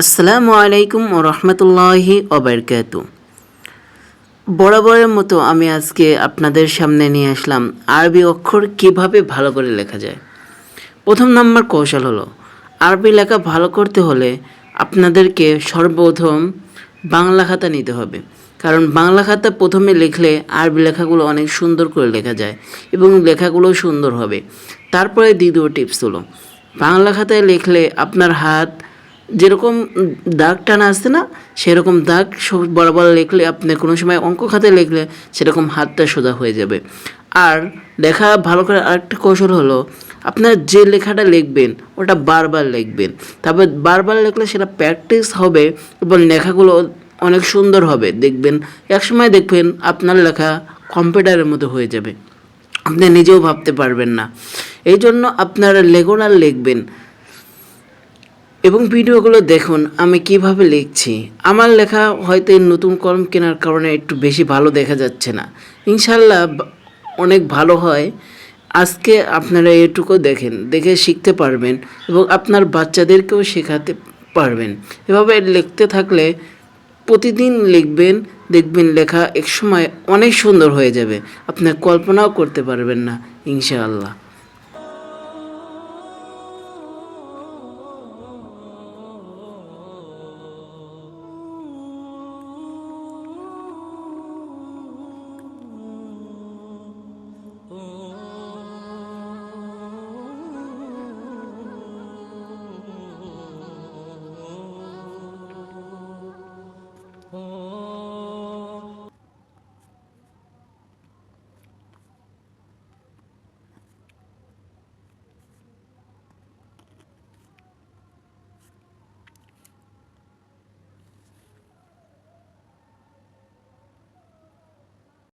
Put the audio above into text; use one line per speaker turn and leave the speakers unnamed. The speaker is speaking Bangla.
আসসালামু আলাইকুম ও রহমতুল্লাহি ওবরকাত বরাবরের মতো আমি আজকে আপনাদের সামনে নিয়ে আসলাম আরবি অক্ষর কীভাবে ভালো করে লেখা যায়। প্রথম নাম্বার কৌশল হলো, আরবি লেখা ভালো করতে হলে আপনাদেরকে সর্বপ্রথম বাংলা খাতা নিতে হবে। কারণ বাংলা খাতা প্রথমে লিখলে আরবি লেখাগুলো অনেক সুন্দর করে লেখা যায় এবং লেখাগুলো সুন্দর হবে। তারপরে দ্বিতীয় টিপস হলো, বাংলা খাতায় লিখলে আপনার হাত যেরকম দাগ টানা আসছে না, সেরকম দাগ সব- বরাবর লিখলে আপনি কোনো সময় অঙ্ক খাতায় লিখলে সেরকম হাতটা সোজা হয়ে যাবে। আর লেখা ভালো করে আরেকটা কৌশল হলো, আপনার যে লেখাটা লিখবেন, ওটা বারবার লিখবেন। তারপর বারবার লিখলে সেটা প্র্যাকটিস হবে এবং লেখাগুলো অনেক সুন্দর হবে। দেখবেন, একসময় দেখবেন আপনার লেখা কম্পিউটারের মতো হয়ে যাবে। আপনি নিজেও ভাবতে পারবেন না। এই জন্য আপনারা লেগুনার লিখবেন। এবং ভিডিওগুলো দেখুন, আমি কীভাবে লিখছি। আমার লেখা হয়তো নতুন কলম কেনার কারণে একটু বেশি ভালো দেখা যাচ্ছে না। ইনশাল্লাহ অনেক ভালো হয়। আজকে আপনারা এটুকু দেখেন, দেখে শিখতে পারবেন এবং আপনার বাচ্চাদেরকেও শেখাতে পারবেন। এভাবে লিখতে থাকলে প্রতিদিন লিখবেন, দেখবেন লেখা একসময় অনেক সুন্দর হয়ে যাবে। আপনার কল্পনাও করতে পারবেন না, ইনশাআল্লাহ।